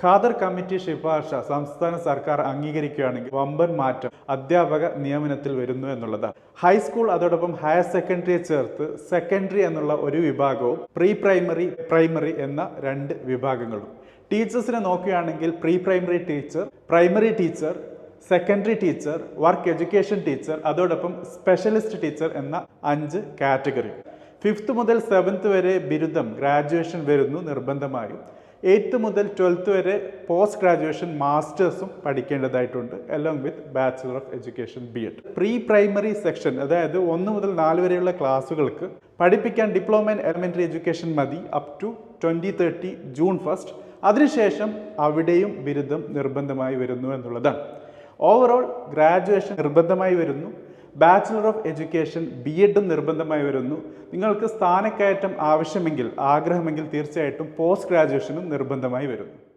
Khader committee ശുപാർശ സംസ്ഥാന സർക്കാർ അംഗീകരിക്കുകയാണെങ്കിൽ വമ്പൻ മാറ്റം അധ്യാപക നിയമനത്തിൽ വരുന്നു എന്നുള്ളതാണ് ഹൈസ്കൂൾ അതോടൊപ്പം ഹയർ സെക്കൻഡറിയെ ചേർത്ത് സെക്കൻഡറി എന്നുള്ള ഒരു വിഭാഗവും പ്രീ പ്രൈമറി പ്രൈമറി എന്ന രണ്ട് വിഭാഗങ്ങളും. ടീച്ചേഴ്സിനെ നോക്കുകയാണെങ്കിൽ pre primary teacher primary teacher secondary teacher work education teacher അതോടൊപ്പം സ്പെഷ്യലിസ്റ്റ് ടീച്ചർ എന്ന അഞ്ച് കാറ്റഗറി. ഫിഫ്ത്ത് മുതൽ സെവൻത്ത് വരെ ബിരുദം ഗ്രാജുവേഷൻ വരുന്നു നിർബന്ധമായും. എയ്ത്ത് മുതൽ ട്വൽത്ത് വരെ പോസ്റ്റ് ഗ്രാജുവേഷൻ മാസ്റ്റേഴ്സും പഠിക്കേണ്ടതായിട്ടുണ്ട് along with bachelor of education B Ed pre primary section അതായത് ഒന്ന് മുതൽ നാല് വരെയുള്ള ക്ലാസ്സുകൾക്ക് പഠിപ്പിക്കാൻ ഡിപ്ലോമ ഇൻ എലിമെന്ററി എഡ്യൂക്കേഷൻ മതി up to twenty thirty June first അതിനുശേഷം അവിടെയും ബിരുദം നിർബന്ധമായി വരുന്നു എന്നുള്ളതാണ്. ഓവറോൾ ഗ്രാജുവേഷൻ നിർബന്ധമായി വരുന്നു. ബാച്ചുലർ ഓഫ് എഡ്യൂക്കേഷൻ ബി എഡും നിർബന്ധമായി വരുന്നു. നിങ്ങൾക്ക് സ്ഥാനക്കയറ്റം ആവശ്യമെങ്കിൽ ആഗ്രഹമെങ്കിൽ തീർച്ചയായിട്ടും പോസ്റ്റ് ഗ്രാജുവേഷനും നിർബന്ധമായി വരുന്നു.